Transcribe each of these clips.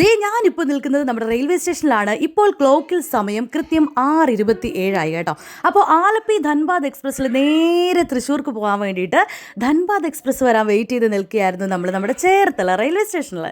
ദേ ഞാനിപ്പോൾ നിൽക്കുന്നത് നമ്മുടെ റെയിൽവേ സ്റ്റേഷനിലാണ്. ഇപ്പോൾ ക്ലോക്കിൽ സമയം കൃത്യം ആറ് ഇരുപത്തി ഏഴായി കേട്ടോ. അപ്പോൾ ആലപ്പി ധൻബാദ് എക്സ്പ്രസ്സിൽ നേരെ തൃശ്ശൂർക്ക് പോകാൻ വേണ്ടിയിട്ട് ധൻബാദ് എക്സ്പ്രസ് വരാൻ വെയിറ്റ് ചെയ്ത് നിൽക്കുകയായിരുന്നു നമ്മൾ നമ്മുടെ ചേർത്തല റെയിൽവേ സ്റ്റേഷനിൽ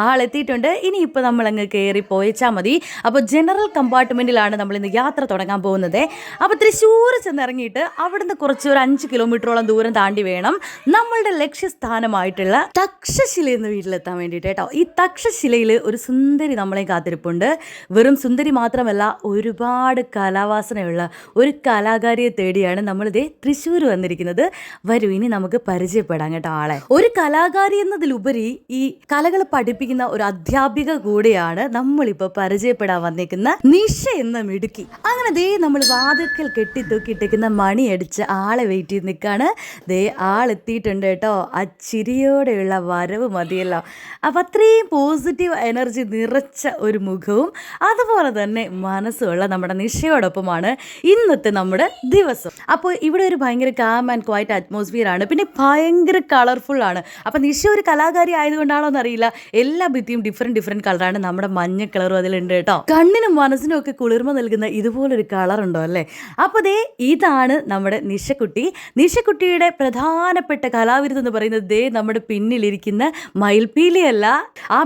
ആളെത്തിയിട്ടുണ്ട് ഇനി ഇപ്പോൾ നമ്മൾ നമ്മളങ്ങ് കയറി പോയച്ചാൽ മതി. അപ്പോൾ ജനറൽ കമ്പാർട്ട്മെന്റിലാണ് നമ്മൾ ഇന്ന് യാത്ര തുടങ്ങാൻ പോകുന്നത്. അപ്പോൾ തൃശ്ശൂർ ചെന്നിറങ്ങിയിട്ട് അവിടുന്ന് കുറച്ച് ഒരു അഞ്ച് കിലോമീറ്ററോളം ദൂരം താണ്ടി വേണം നമ്മളുടെ ലക്ഷ്യസ്ഥാനമായിട്ടുള്ള തക്ഷശില എന്ന വീട്ടിലെത്താൻ വേണ്ടിയിട്ട് കേട്ടോ. ഈ തക്ഷശിലയിൽ ഒരു സുന്ദരി നമ്മളെ കാത്തിരിപ്പുണ്ട്. വെറും സുന്ദരി മാത്രമല്ല ഒരുപാട് കലാവാസനയുള്ള ഒരു കലാകാരിയെ തേടിയാണ് നമ്മളിതേ തൃശ്ശൂർ വന്നിരിക്കുന്നത്. വരൂ ഇനി നമുക്ക് പരിചയപ്പെടാം കേട്ടോ ആളെ. ഒരു കലാകാരി എന്നതിലുപരി ഈ കലകൾ പഠിപ്പിക്കുന്ന ഒരു അധ്യാപിക കൂടിയാണ് നമ്മളിപ്പോൾ പരിചയപ്പെടാൻ വന്നിരിക്കുന്ന നിഷ എന്ന മിടുക്കി. അങ്ങനെ ദേ നമ്മൾ വാതിക്കൽ കെട്ടി തൂക്കിയിട്ടേക്കുന്ന മണി അടിച്ച് ആളെ വെയിറ്റ് ചെയ്ത് നിൽക്കുകയാണ് ദേ ആളെത്തിയിട്ടുണ്ട് കേട്ടോ. ആ ചിരിയോടെയുള്ള വരവ് മതിയല്ലോ. അപ്പം അത്രയും പോസിറ്റീവ് എനർജി നിറച്ച ഒരു മുഖവും അതുപോലെ തന്നെ മനസ്സുമുള്ള നമ്മുടെ നിഷയോടൊപ്പമാണ് ഇന്നത്തെ നമ്മുടെ ദിവസം. അപ്പോൾ ഇവിടെ ഒരു ഭയങ്കര കാം ആൻഡ് ക്വൈറ്റ് അറ്റ്മോസ്ഫിയർ ആണ്. പിന്നെ ഭയങ്കര കളർഫുൾ ആണ്. അപ്പോൾ നിഷ ഒരു കലാകാരി ആയതുകൊണ്ടാണോ എന്നറിയില്ല. എല്ലാ ഭിത്തിയും ഡിഫറെന്റ് ഡിഫറെന്റ് കളറാണ് നമ്മുടെ മഞ്ഞ കളറും അതിലുണ്ട് കേട്ടോ. കണ്ണിനും മനസ്സിനും ഒക്കെ കുളിർമ നൽകുന്ന ഇതുപോലൊരു കളർ ഉണ്ടോ അല്ലേ? അപ്പോൾ ദേ ഇതാണ് നമ്മുടെ നിഷക്കുട്ടി നിഷക്കുട്ടിയുടെ പ്രധാനപ്പെട്ട കലാവിരുദ്ധം എന്ന് പറയുന്നത് ദേ നമ്മുടെ പിന്നിലിരിക്കുന്ന മയിൽപ്പീലിയല്ല. ആ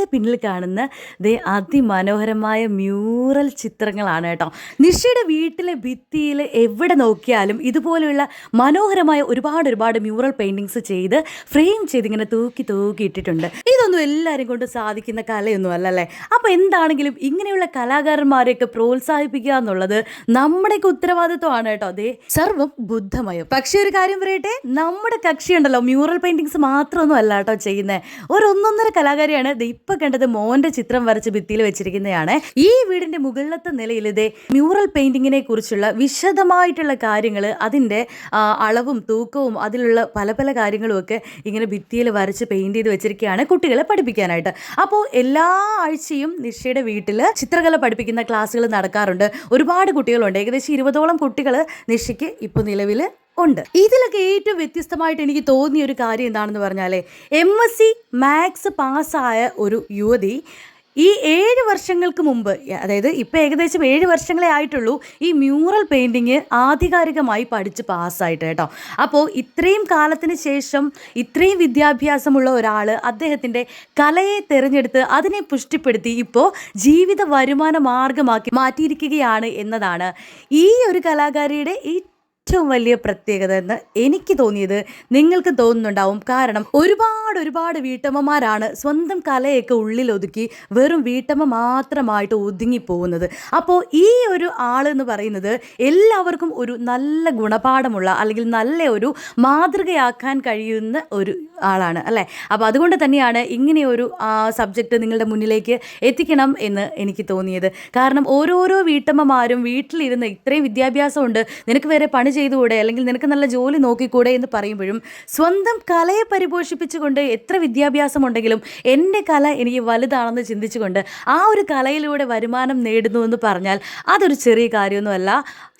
മയിൽപീലിയുടെ പിന്നിൽ കാണുന്ന ദേ അതിമനോഹരമായ മ്യൂറൽ ചിത്രങ്ങളാണ് കേട്ടോ. നിഷയുടെ വീട്ടിലെ ഭിത്തിയിൽ എവിടെ നോക്കിയാലും ഇതുപോലെയുള്ള മനോഹരമായ ഒരുപാട് ഒരുപാട് മ്യൂറൽ പെയിന്റിങ്സ് ചെയ്ത് ഫ്രെയിം ചെയ്ത് ഇങ്ങനെ തൂക്കി തൂക്കി ഇട്ടിട്ടുണ്ട്. ഇതൊന്നും എല്ലാവരും കൊണ്ട് സാധിക്കുന്ന കലയൊന്നും അല്ലല്ലേ? അപ്പോൾ എന്താണെങ്കിലും ഇങ്ങനെയുള്ള കലാകാരന്മാരെയൊക്കെ പ്രോത്സാഹിപ്പിക്കുക എന്നുള്ളത് നമ്മുടെയൊക്കെ ഉത്തരവാദിത്വമാണ് കേട്ടോ. അതെ സർവം ബുദ്ധമയം. പക്ഷേ ഒരു കാര്യം പറയട്ടെ? നമ്മുടെ കക്ഷിയുണ്ടല്ലോ മ്യൂറൽ പെയിന്റിങ്സ് മാത്രമൊന്നും അല്ല കേട്ടോ ചെയ്യുന്നത് ഒരു ഒന്നൊന്നര കലാകാരിയാണ് ദേ ഇപ്പൊ കണ്ടത് മോന്റെ ചിത്രം വരച്ച് ഭിത്തിയിൽ വെച്ചിരിക്കുന്നതാണ്. ഈ വീടിന്റെ മുകളിലത്തെ നിലയിൽ ഇതേ മ്യൂറൽ പെയിന്റിങ്ങിനെ കുറിച്ചുള്ള വിശദമായിട്ടുള്ള കാര്യങ്ങൾ അതിന്റെ അളവും തൂക്കവും അതിലുള്ള പല പല കാര്യങ്ങളും ഒക്കെ ഇങ്ങനെ ഭിത്തിയിൽ വരച്ച് പെയിന്റ് ചെയ്ത് വെച്ചിരിക്കുകയാണ് കുട്ടികളെ പഠിപ്പിക്കാനായിട്ട്. അപ്പോൾ എല്ലാ ആഴ്ചയും നിഷയുടെ വീട്ടിൽ ചിത്രകല പഠിപ്പിക്കുന്ന ക്ലാസ്സുകൾ നടക്കാറുണ്ട്. ഒരുപാട് കുട്ടികളുണ്ട്. ഏകദേശം ഇരുപതോളം കുട്ടികൾ നിഷയ്ക്ക് ഇപ്പോൾ നിലവിൽ ഉണ്ട്. ഇതിലൊക്കെ ഏറ്റവും വ്യത്യസ്തമായിട്ട് എനിക്ക് തോന്നിയ ഒരു കാര്യം എന്താണെന്ന് പറഞ്ഞാൽ എം എസ് സി മാത്സ് പാസ്സായ ഒരു യുവതി ഈ ഏഴ് വർഷങ്ങൾക്ക് മുമ്പ് അതായത് ഇപ്പോൾ ഏകദേശം ഏഴ് വർഷങ്ങളെ ആയിട്ടുള്ളൂ ഈ മ്യൂറൽ പെയിന്റിങ് ആധികാരികമായി പഠിച്ച് പാസ്സായിട്ട് കേട്ടോ. അപ്പോൾ ഇത്രയും കാലത്തിന് ശേഷം ഇത്രയും വിദ്യാഭ്യാസമുള്ള ഒരാൾ അദ്ദേഹത്തിന്റെ കലയെ തിരഞ്ഞെടുത്ത് അതിനെ പുഷ്ടിപ്പെടുത്തി ഇപ്പോൾ ജീവിത വരുമാന മാർഗമാക്കി മാറ്റിയിരിക്കുകയാണ് എന്നതാണ് ഈ ഒരു കലാകാരിയുടെ ഏറ്റവും വലിയ പ്രത്യേകത എന്ന് എനിക്ക് തോന്നിയത് നിങ്ങൾക്ക് തോന്നുന്നുണ്ടാവും. കാരണം ഒരുപാട് ഒരുപാട് വീട്ടമ്മമാരാണ് സ്വന്തം കലയൊക്കെ ഉള്ളിൽ ഒതുക്കി വെറും വീട്ടമ്മ മാത്രമായിട്ട് ഒതുങ്ങിപ്പോകുന്നത്. അപ്പോൾ ഈ ഒരു ആൾ എന്ന് പറയുന്നത് എല്ലാവർക്കും ഒരു നല്ല ഗുണപാഠമുള്ള അല്ലെങ്കിൽ നല്ല ഒരു മാതൃകയാക്കാൻ കഴിയുന്ന ഒരു ആളാണ് അല്ലേ? അപ്പോൾ അതുകൊണ്ട് തന്നെയാണ് ഇങ്ങനെ ഒരു സബ്ജക്റ്റ് നിങ്ങളുടെ മുന്നിലേക്ക് എത്തിക്കണം എന്ന് എനിക്ക് തോന്നിയത്. കാരണം ഓരോരോ വീട്ടമ്മമാരും വീട്ടിലിരുന്ന് ഇത്രയും വിദ്യാഭ്യാസമുണ്ട് നിനക്ക് വേറെ പണി ചെയ്തുകൂടെ? അല്ലെങ്കിൽ നിനക്ക് നല്ല ജോലി നോക്കിക്കൂടെ എന്ന് പറയുമ്പോഴും സ്വന്തം കലയെ പരിപോഷിപ്പിച്ചുകൊണ്ട് എത്ര വിദ്യാഭ്യാസം ഉണ്ടെങ്കിലും എന്റെ കല എനിക്ക് വലുതാണെന്ന് ചിന്തിച്ചുകൊണ്ട് ആ ഒരു കലയിലൂടെ വരുമാനം നേടുന്നു എന്ന് പറഞ്ഞാൽ അതൊരു ചെറിയ കാര്യമൊന്നുമല്ല.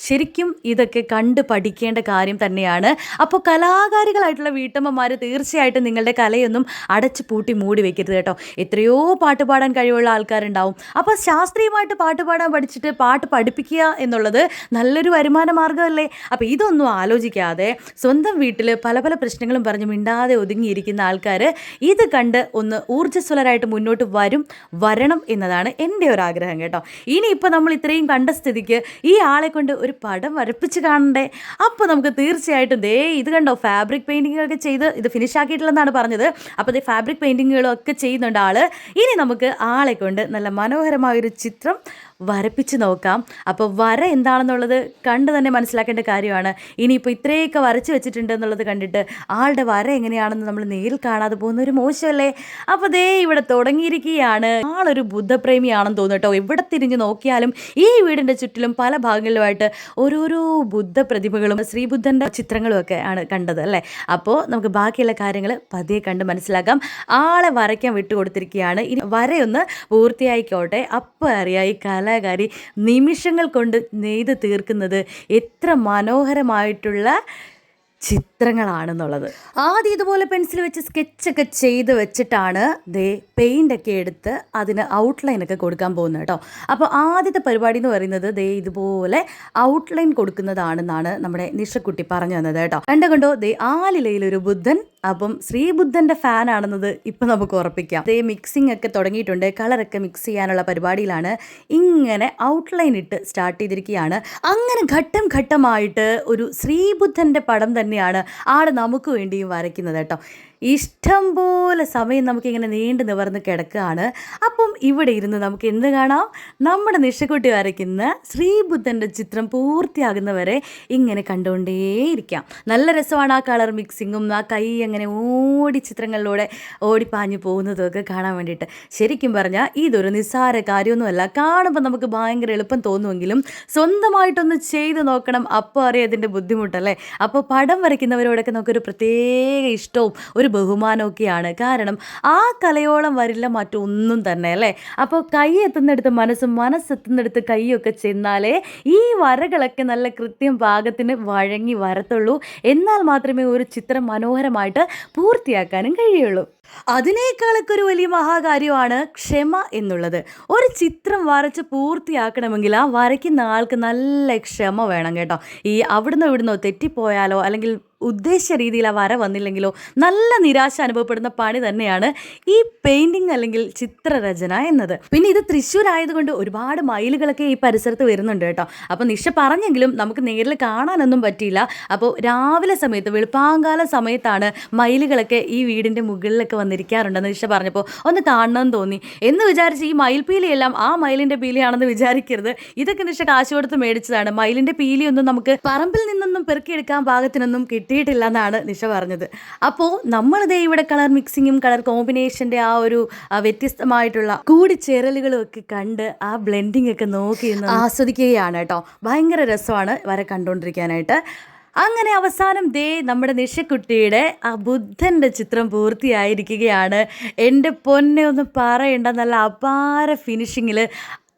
ശരിക്കും ഇതൊക്കെ കണ്ട് പഠിക്കേണ്ട കാര്യം തന്നെയാണ്. അപ്പോൾ കലാകാരികളായിട്ടുള്ള വീട്ടമ്മമാർ തീർച്ചയായിട്ടും നിങ്ങളുടെ കലയൊന്നും അടച്ചു പൂട്ടി മൂടി വെക്കരുത് കേട്ടോ. എത്രയോ പാട്ട് പാടാൻ കഴിവുള്ള ആൾക്കാരുണ്ടാവും. അപ്പോൾ ശാസ്ത്രീയമായിട്ട് പാട്ട് പാടാൻ പഠിച്ചിട്ട് പാട്ട് പഠിപ്പിക്കുക എന്നുള്ളത് നല്ലൊരു വരുമാന മാർഗമല്ലേ അപ്പോൾ ഇതൊന്നും ആലോചിക്കാതെ സ്വന്തം വീട്ടിൽ പല പല പ്രശ്നങ്ങളും പറഞ്ഞ് മിണ്ടാതെ ഒതുങ്ങിയിരിക്കുന്ന ആൾക്കാർ ഇത് കണ്ട് ഒന്ന് ഊർജസ്വലരായിട്ട് മുന്നോട്ട് വരും വരണം എന്നതാണ് എന്റെ ഒരു ആഗ്രഹം കേട്ടോ. ഇനിയിപ്പോൾ നമ്മൾ ഇത്രയും കണ്ട സ്ഥിതിക്ക് ഈ ആളെ കൊണ്ട് ഒരു പടം വരപ്പിച്ച് കാണണ്ടേ? അപ്പോൾ നമുക്ക് തീർച്ചയായിട്ടും ദേ ഇത് കണ്ടോ ഫാബ്രിക് പെയിന്റിങ്ങൊക്കെ ചെയ്ത് ഇത് ഫിനിഷ് ആക്കിയിട്ടില്ലെന്നാണ് പറഞ്ഞത്. അപ്പോൾ ഈ ഫാബ്രിക് പെയിന്റിങ്ങുകളും ഒക്കെ ചെയ്യുന്നുണ്ട് ആൾ ഇനി നമുക്ക് ആളെ കൊണ്ട് നല്ല മനോഹരമായൊരു ചിത്രം വരപ്പിച്ച് നോക്കാം. അപ്പോൾ വര എന്താണെന്നുള്ളത് കണ്ട് തന്നെ മനസ്സിലാക്കേണ്ട കാര്യമാണ്. ഇനിയിപ്പോൾ ഇത്രയൊക്കെ വരച്ച് വെച്ചിട്ടുണ്ട് എന്നുള്ളത് കണ്ടിട്ട് ആളുടെ വര എങ്ങനെയാണെന്ന് നമ്മൾ നേരിൽ കാണാതെ പോകുന്ന ഒരു മോശമല്ലേ? അപ്പോൾ ദേ ഇവിടെ തുടങ്ങിയിരിക്കുകയാണ്. ആളൊരു ബുദ്ധപ്രേമിയാണെന്ന് തോന്നുന്നു കേട്ടോ. എവിടെ തിരിഞ്ഞ് നോക്കിയാലും ഈ വീടിന്റെ ചുറ്റിലും പല ഭാഗങ്ങളിലുമായിട്ട് ഓരോരോ ബുദ്ധ പ്രതിമകളും ശ്രീബുദ്ധന്റെ ചിത്രങ്ങളും ഒക്കെ ആണ് കണ്ടത് അല്ലേ? അപ്പോൾ നമുക്ക് ബാക്കിയുള്ള കാര്യങ്ങൾ പതിയെ കണ്ട് മനസ്സിലാക്കാം. ആളെ വരയ്ക്കാൻ വിട്ടുകൊടുത്തിരിക്കുകയാണ്. ഇനി വരയൊന്ന് പൂർത്തിയായിക്കോട്ടെ. അപ്പോൾ അറിയാം ഈ കലാകാരി നിമിഷങ്ങൾ കൊണ്ട് നെയ്ത് തീർക്കുന്നത് എത്ര മനോഹരമായിട്ടുള്ള ചിത്രങ്ങളാണെന്നുള്ളത്. ആദ്യം ഇതുപോലെ പെൻസിൽ വെച്ച് സ്കെച്ചൊക്കെ ചെയ്ത് വെച്ചിട്ടാണ് ദേ പെയിന്റ് ഒക്കെ എടുത്ത് അതിന് ഔട്ട്ലൈൻ ഒക്കെ കൊടുക്കാൻ പോകുന്നത് കേട്ടോ. അപ്പോൾ ആദ്യത്തെ പരിപാടി എന്ന് പറയുന്നത് ദേ ഇതുപോലെ ഔട്ട്ലൈൻ കൊടുക്കുന്നതാണെന്നാണ് നമ്മുടെ നിഷക്കുട്ടി പറഞ്ഞു തന്നത് കേട്ടോ. കണ്ടോ ദേ ദേ ആലിലയിലൊരു ബുദ്ധൻ അപ്പം ശ്രീബുദ്ധന്റെ ഫാൻ ആണെന്നത് ഇപ്പം നമുക്ക് ഉറപ്പിക്കാം. അതേ മിക്സിംഗ് ഒക്കെ തുടങ്ങിയിട്ടുണ്ട്. കളറൊക്കെ മിക്സ് ചെയ്യാനുള്ള പരിപാടിയിലാണ് ഇങ്ങനെ ഔട്ട്ലൈൻ ഇട്ട് സ്റ്റാർട്ട് ചെയ്തിരിക്കുകയാണ്. അങ്ങനെ ഘട്ടം ഘട്ടമായിട്ട് ഒരു ശ്രീബുദ്ധന്റെ പടം തന്നെയാണ് ആൾ നമുക്ക് വേണ്ടിയും വരയ്ക്കുന്നത് കേട്ടോ. ഇഷ്ടം പോലെ സമയം നമുക്കിങ്ങനെ നീണ്ടു നിവർന്ന് കിടക്കുകയാണ്. അപ്പം ഇവിടെ ഇരുന്ന് നമുക്ക് എന്ത് കാണാം? നമ്മുടെ നിഷക്കുട്ടി വരയ്ക്കുന്ന ശ്രീബുദ്ധന്റെ ചിത്രം പൂർത്തിയാകുന്നവരെ ഇങ്ങനെ കണ്ടുകൊണ്ടേയിരിക്കാം. നല്ല രസമാണ് ആ കളർ മിക്സിങ്ങും ആ കൈ അങ്ങനെ ഓടി ചിത്രങ്ങളിലൂടെ ഓടിപ്പാഞ്ഞു പോകുന്നതൊക്കെ കാണാൻ വേണ്ടിയിട്ട്. ശരിക്കും പറഞ്ഞാൽ ഇതൊരു നിസ്സാര കാര്യമൊന്നുമല്ല. കാണുമ്പോൾ നമുക്ക് ഭയങ്കര എളുപ്പം തോന്നുമെങ്കിലും സ്വന്തമായിട്ടൊന്ന് ചെയ്ത് നോക്കണം. അപ്പോൾ അറിയാം അതിന്റെ ബുദ്ധിമുട്ടല്ലേ? അപ്പോൾ പടം വരയ്ക്കുന്നവരോടൊക്കെ നമുക്കൊരു പ്രത്യേക ഇഷ്ടവും ഒരു ബഹുമാനമൊക്കെയാണ്. കാരണം ആ കലയോളം വരില്ല മറ്റൊന്നും തന്നെ അല്ലേ? അപ്പോൾ കൈ എത്തുന്നിടത്ത് മനസ്സ് മനസ്സെത്തുന്നിടത്ത് കൈയൊക്കെ ചെന്നാലേ ഈ വരകളൊക്കെ നല്ല കൃത്യം പാകത്തിന് വഴങ്ങി വരത്തുള്ളൂ. എന്നാൽ മാത്രമേ ഒരു ചിത്രം മനോഹരമായിട്ട് പൂർത്തിയാക്കാനും കഴിയുള്ളൂ. അതിനേക്കാളൊക്കെ ഒരു വലിയ മഹാകാര്യമാണ് ക്ഷമ എന്നുള്ളത്. ഒരു ചിത്രം വരച്ച് പൂർത്തിയാക്കണമെങ്കിൽ ആ വരയ്ക്കുന്ന ആൾക്ക് നല്ല ക്ഷമ വേണം കേട്ടോ. ഈ അവിടുന്ന് ഇവിടുന്നോ തെറ്റിപ്പോയാലോ അല്ലെങ്കിൽ ഉദ്ദേശിച്ച രീതിയിൽ ആ വര വന്നില്ലെങ്കിലോ നല്ല നിരാശ അനുഭവപ്പെടുന്ന പണി തന്നെയാണ് ഈ പെയിന്റിങ് അല്ലെങ്കിൽ ചിത്രരചന എന്നത്. പിന്നെ ഇത് തൃശ്ശൂർ ആയതുകൊണ്ട് ഒരുപാട് മയിലുകളൊക്കെ ഈ പരിസരത്ത് വരുന്നുണ്ട് കേട്ടോ. അപ്പോൾ നിഷ പറഞ്ഞെങ്കിലും നമുക്ക് നേരിൽ കാണാനൊന്നും പറ്റിയില്ല. അപ്പോൾ രാവിലെ സമയത്ത് വെളുപ്പാങ്കാല സമയത്താണ് മയിലുകളൊക്കെ ഈ വീടിന്റെ മുകളിലൊക്കെ വന്നിരിക്കാറുണ്ടെന്ന് നിഷ പറഞ്ഞപ്പോൾ ഒന്ന് കാണണമെന്ന് തോന്നി. എന്ന് വിചാരിച്ച് ഈ മയിൽ പീലിയെല്ലാം ആ മയിലിന്റെ പീലിയാണെന്ന് വിചാരിക്കരുത്. ഇതൊക്കെ നിഷ കാശ് കൊടുത്ത് മേടിച്ചതാണ്. മയിലിന്റെ പീലിയൊന്നും നമുക്ക് പറമ്പിൽ നിന്നൊന്നും പെറുക്കിയെടുക്കാൻ പാകത്തിനൊന്നും കിട്ടിയിട്ടില്ല എന്നാണ് നിഷ പറഞ്ഞത്. അപ്പോൾ നമ്മളിതേ ഇവിടെ കളർ മിക്സിങ്ങും കളർ കോമ്പിനേഷന്റെ ആ ഒരു വ്യത്യസ്തമായിട്ടുള്ള കൂടിച്ചേരലുകളും ഒക്കെ കണ്ട് ആ ബ്ലെൻഡിങ് ഒക്കെ നോക്കി ആസ്വദിക്കുകയാണ് കേട്ടോ. ഭയങ്കര രസമാണ് വരെ കണ്ടുകൊണ്ടിരിക്കാനായിട്ട് അങ്ങനെ അവസാനം ദേ നമ്മുടെ നിഷക്കുട്ടിയുടെ ആ ബുദ്ധന്റെ ചിത്രം പൂർത്തിയായിരിക്കുകയാണ്. എന്റെ പൊന്നെ ഒന്ന് പറയേണ്ട നല്ല അപാര ഫിനിഷിങ്ങിൽ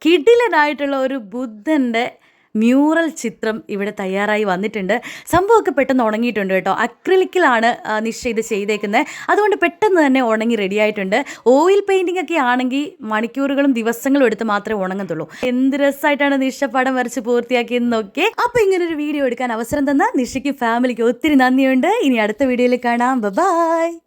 കിടിലനായിട്ടുള്ള ഒരു ബുദ്ധന്റെ മ്യൂറൽ ചിത്രം ഇവിടെ തയ്യാറായി വന്നിട്ടുണ്ട്. സംഭവമൊക്കെ പെട്ടെന്ന് ഉണങ്ങിയിട്ടുണ്ട് കേട്ടോ. അക്രിലിക്കിലാണ് നിഷ ഇത് ചെയ്തേക്കുന്നത് അതുകൊണ്ട് പെട്ടെന്ന് തന്നെ ഉണങ്ങി റെഡി ആയിട്ടുണ്ട്. ഓയിൽ പെയിന്റിംഗ് ഒക്കെ ആണെങ്കിൽ മണിക്കൂറുകളും ദിവസങ്ങളും എടുത്ത് മാത്രമേ ഉണങ്ങത്തുള്ളൂ. എന്ത് രസമായിട്ടാണ് നിഷ പടം വരച്ച് പൂർത്തിയാക്കിയെന്നൊക്കെ. അപ്പോൾ ഇങ്ങനെ ഒരു വീഡിയോ എടുക്കാൻ അവസരം തന്ന നിഷയ്ക്ക് ഫാമിലിക്ക് ഒത്തിരി നന്ദിയുണ്ട്. ഇനി അടുത്ത വീഡിയോയിൽ കാണാം. ബൈ